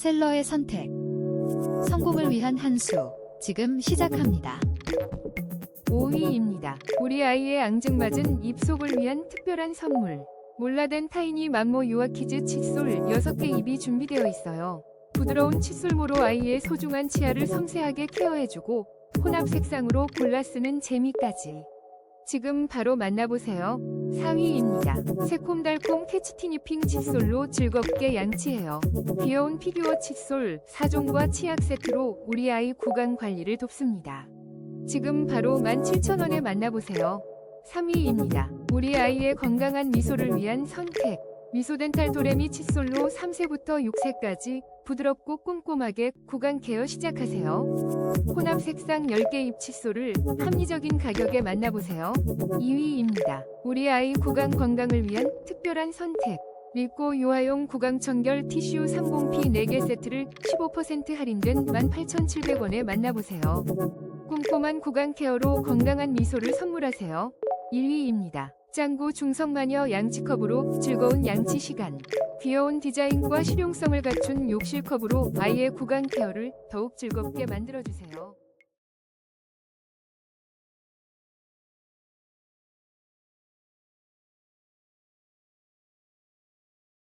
셀러의 선택. 성공을 위한 한 수. 지금 시작합니다. 5위입니다. 우리 아이의 앙증맞은 입속을 위한 특별한 선물. 몰라된 타이니 맘모 유아키즈 칫솔 6개 입이 준비되어 있어요. 부드러운 칫솔모로 아이의 소중한 치아를 섬세하게 케어해주고 혼합 색상으로 골라 쓰는 재미까지. 지금 바로 만나보세요. 4위입니다. 새콤달콤 캐치티니핑 칫솔로 즐겁게 양치해요. 귀여운 피규어 칫솔 4종과 치약 세트로 우리 아이 구강 관리를 돕습니다. 지금 바로 17,000원에 만나보세요. 3위입니다. 우리 아이의 건강한 미소를 위한 선택. 미소덴탈 도레미 칫솔로 3세부터 6세까지 부드럽고 꼼꼼하게 구강 케어 시작하세요. 혼합 색상 10개 입 칫솔을 합리적인 가격에 만나보세요. 2위입니다. 우리 아이 구강 건강을 위한 특별한 선택. 밀고 요아용 구강 청결 티슈 30P 4개 세트를 15% 할인된 18,700원에 만나보세요. 꼼꼼한 구강 케어로 건강한 미소를 선물하세요. 1위입니다. 짱구 중성마녀 양치컵으로 즐거운 양치 시간. 귀여운 디자인과 실용성을 갖춘 욕실컵으로 아이의 구강 케어를 더욱 즐겁게 만들어주세요.